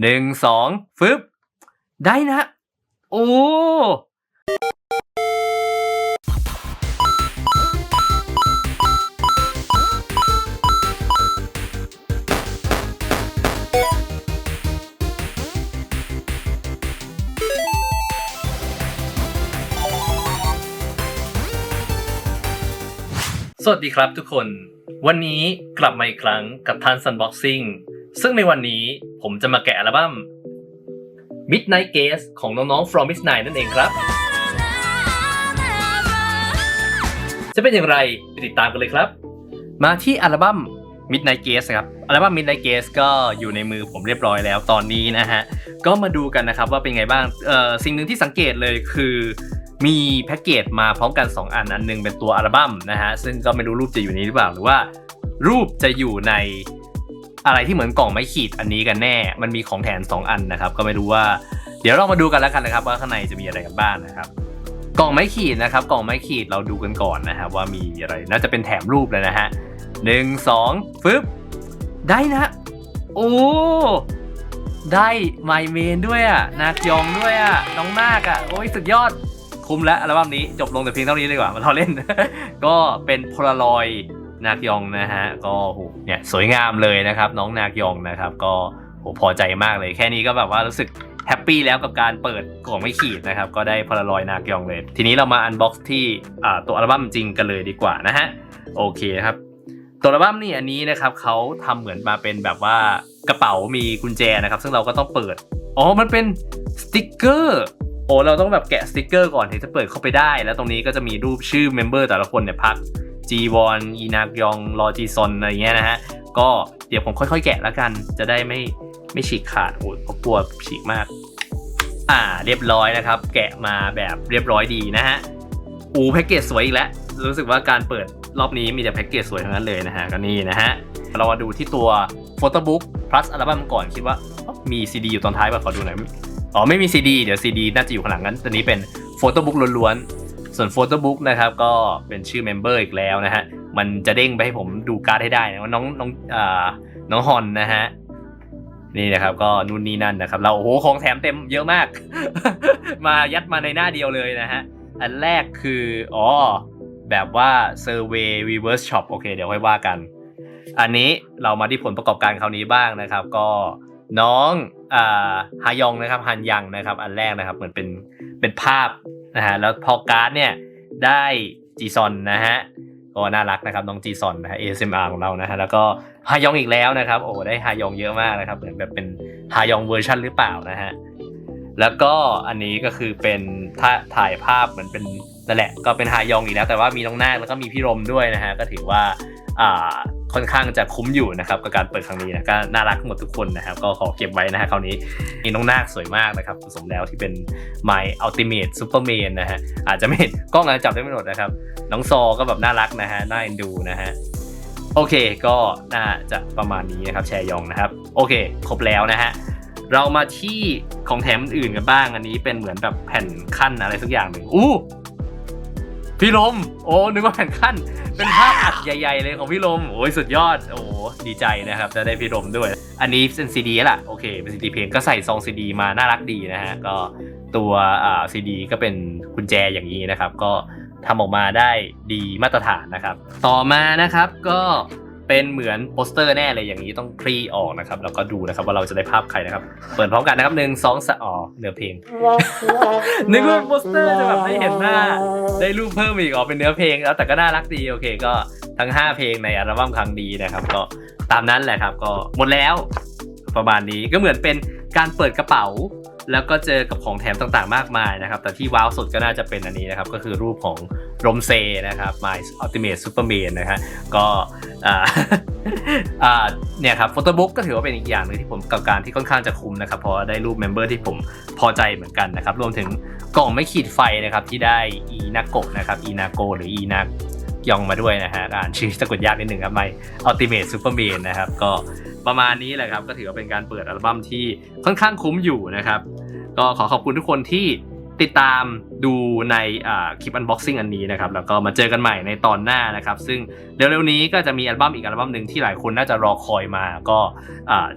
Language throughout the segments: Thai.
หนึ่งสองฟึบได้นะ โอ้สวัสดีครับทุกคน วันนี้กลับมาอีกครั้งกับทันซันบ็อกซิ่งซึ่งในวันนี้ ผมจะมาแกะอัลบั้ม Midnight Gaze ของน้องๆ From Midnight นั่นเองครับ จะเป็นอย่างไรไปติดตามกันเลยครับ มาที่อัลบั้ม Midnight Gaze ครับ อัลบั้ม Midnight Gaze ก็อยู่ในมือผมเรียบร้อยแล้วตอนนี้นะฮะ ก็มาดูกันนะครับว่าเป็นไงบ้าง เอ่อ สิ่งหนึ่งที่สังเกตเลยคือมีแพ็กเกจมาพร้อมกัน 2 อัน อันหนึงเป็นตัวอัลบั้มนะฮะ ซึ่งก็ไม่รู้รูปจะอยู่นี้หรือเปล่า หรือว่ารูปจะอยู่ใน อะไรที่เหมือนกล่องไม้ขีดอันนี้กันแน่ มันมีของแถม2อันนะครับ ก็ไม่รู้ว่า เดี๋ยวเรามาดูกันแล้วกันนะครับ ว่าข้างในจะมีอะไรกันบ้างนะครับ กล่องไม้ขีดนะครับ กล่องไม้ขีดเราดูกันก่อนนะครับว่ามีอะไรน่าจะเป็นแถมรูปเลยนะฮะหนึ่งสองฟึบได้นะ โอ้ได้ไมเมนด้วยอะนาคยองด้วยอะน้องนาคอะโอ้ยสุดยอดคุ้มแล้วอัลบั้มนี้จบลงแต่เพียงเท่านี้เลยดีกว่ามาทอเล่น ก็เป็นโพลารอย นาคยองนะฮะก็โหเนี่ยสวยงามเลยนะครับ น้องนาคยองนะครับ ก็โหพอใจมากเลยแค่นี้ก็แบบว่ารู้สึกแฮปปี้แล้วกับการเปิดกล่องไม่ขีดนะครับ ก็ได้พลารอยนาคยองเลย ทีนี้เรามาอันบ็อกซ์ที่ตัวอัลบั้มจริงกันเลยดีกว่านะฮะโอเคครับตัวอัลบั้มนี่อันนี้นะครับเขาทำเหมือนมาเป็นแบบว่ากระเป๋ามีกุญแจนะครับ ซึ่งเราก็ต้องเปิดอ๋อมันเป็นสติกเกอร์โอ้เราต้องแบบแกะสติกเกอร์ก่อนถึงจะเปิดเข้าไปได้ แล้วตรงนี้ก็จะมีรูปชื่อเมมเบอร์แต่ละคนเนี่ยพัก จีวอนอีนากยองรอจีซอนอะไรเงี้ยนะฮะ ก็เดี๋ยวผมค่อยๆ แกะแล้วกัน จะได้ไม่ไม่ฉีกขาดโอ้ยเพราะกลัวฉีกมาก อ่าเรียบร้อยนะครับ แกะมาแบบเรียบร้อยดีนะฮะอูแพ็กเกจสวยอีกแล้ว รู้สึกว่าการเปิดรอบนี้มีแต่แพ็กเกจสวยทั้งนั้นเลยนะฮะก็นี่นะฮะ เรามาดูที่ตัวโฟโต้บุ๊ก plus อัลบั้มก่อนคิดว่ามีซีดีอยู่ตอนท้ายป่ะขอดูหน่อยอ๋อไม่มีซีดีเดี๋ยวซีดีน่าจะอยู่ข้างหลังนั้นตัวนี้เป็นโฟโต้บุ๊กล้วนๆ ส่วนโฟโต้บุ๊กนะครับก็เป็นชื่อเมมเบอร์อีกแล้วนะฮะ มันจะเด้งไปให้ผมดูการ์ดให้ได้นะว่าน้องน้องอ่าน้องฮอนนะฮะนี่นะครับก็นู่นนี่นั่นนะครับ เราโอ้โหของแถมเต็มเยอะมาก มายัดมาในหน้าเดียวเลยนะฮะ อันแรกคือ อ๋อ แบบว่า Survey Reverse Shop โอเค เดี๋ยวค่อยว่ากัน อันนี้เรามาที่ผลประกอบการคราวนี้บ้างนะครับ ก็น้องอ่าฮายองนะครับฮันยังนะครับ อันแรกนะครับ เหมือนเป็นเป็นภาพ นะฮะแล้วพอการ์ดเนี่ยได้จีซอนนะฮะก็น่ารักนะครับน้องจีซอนนะฮะ ASMR ของเรานะฮะแล้วก็ฮายองอีกแล้วนะครับโอ้ได้ฮายองเยอะมากนะครับเหมือนแบบเป็นฮายองเวอร์ชันหรือเปล่านะฮะแล้วก็อันนี้ก็คือเป็นถ้าถ่ายภาพเหมือนเป็นนั่นแหละก็เป็นฮายองอีกแล้วแต่ว่ามีน้องนาคแล้วก็มีพี่รมด้วยนะฮะก็ถือว่าอ่า ค่อนข้างจะคุ้มอยู่นะครับกับการเปิดครั้งนี้นะก็น่ารักหมดทุกคนนะครับ ก็ขอเก็บไว้นะฮะคราวนี้นี่น้องนาคสวยมากนะครับสมแล้วที่เป็น My Ultimate Superman นะฮะอาจจะไม่เห็นกล้องอาจจะจับได้ไม่หมดนะครับ น้องซอก็แบบน่ารักนะฮะน่าเอ็นดูนะฮะโอเคก็น่าจะประมาณนี้นะครับแชร์ยองนะครับ โอเค ครบแล้วนะฮะเรามาที่ของแถมอื่นกันบ้าง อันนี้เป็นเหมือนแบบแผ่นขั้นอะไรสักอย่างหนึ่งอู้ พี่ลม โอ้นึกว่าแผ่นขั้น เป็นภาพอัดใหญ่ๆเลยของพี่ลม โอ้ยสุดยอด โอ้ดีใจนะครับจะได้พี่ลมด้วย อันนี้เป็นซีดีแหละโอเค เป็นซีดีเพลงก็ใส่ซองซีดีมาน่ารักดีนะฮะ ก็ตัวอ่าซีดีก็เป็นกุญแจอย่างนี้นะครับ ก็ทำออกมาได้ดีมาตรฐานนะครับ ต่อมานะครับก็ เป็นเหมือนโปสเตอร์แน่เลยอย่างนี้ต้องคลี่ออกนะครับ แล้วก็ดูนะครับว่าเราจะได้ภาพใครนะครับ เปิดพร้อมกันนะครับหนึ่งสองสามอ๋อเนื้อเพลง นึกว่าโปสเตอร์จะแบบได้เห็นหน้า ได้รูปเพิ่มอีกอ๋อเป็นเนื้อเพลง แล้วแต่ก็น่ารักดีโอเค ก็ทั้ง 5 เพลงในอัลบั้มครั้งดีนะครับ ก็ตามนั้นแหละครับ ก็หมดแล้วประมาณนี้ก็เหมือนเป็นการเปิดกระเป๋า แล้วก็เจอกับของแถมต่างๆมากมายนะครับ แต่ที่ว้าวสุดก็น่าจะเป็นอันนี้นะครับ ก็คือรูปของรมเซนะครับ My Ultimate Superman นะฮะก็อ่าอ่าเนี่ยครับโฟโต้บุ๊กก็ถือว่าเป็นอีกอย่างหนึ่งที่ผมกับการที่ค่อนข้างจะคุ้มนะครับ เพราะได้รูปเมมเบอร์ที่ผมพอใจเหมือนกันนะครับ รวมถึงกล่องไม่ขีดไฟนะครับที่ได้อีนาโกะนะครับอีนาโกหรืออีนา ยองมาด้วยนะฮะอ่านชื่อสะกดยากนิดหนึ่งครับ My Ultimate Superman นะครับ ก็ประมาณนี้แหละครับ ก็ถือว่าเป็นการเปิดอัลบั้มที่ค่อนข้างคุ้มอยู่นะครับ ก็ขอขอบคุณทุกคนที่ติดตามดูในคลิปอันบ็อกซิ่งอันนี้นะครับ แล้วก็มาเจอกันใหม่ในตอนหน้านะครับ ซึ่งเร็วๆนี้ก็จะมีอัลบั้มอีกอัลบั้มหนึ่งที่หลายคนน่าจะรอคอยมาก็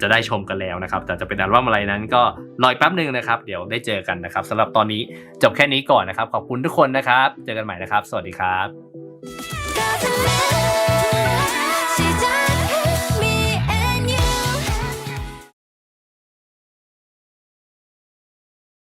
จะได้ชมกันแล้วนะครับ แต่จะเป็นอัลบั้มอะไรนั้นก็รอแป๊บหนึ่งนะครับ เดี๋ยวได้เจอกันนะครับสำหรับตอนนี้จบแค่นี้ก่อนนะครับ ขอบคุณทุกคนนะครับ เจอกันใหม่นะครับ สวัสดีครับ 시작.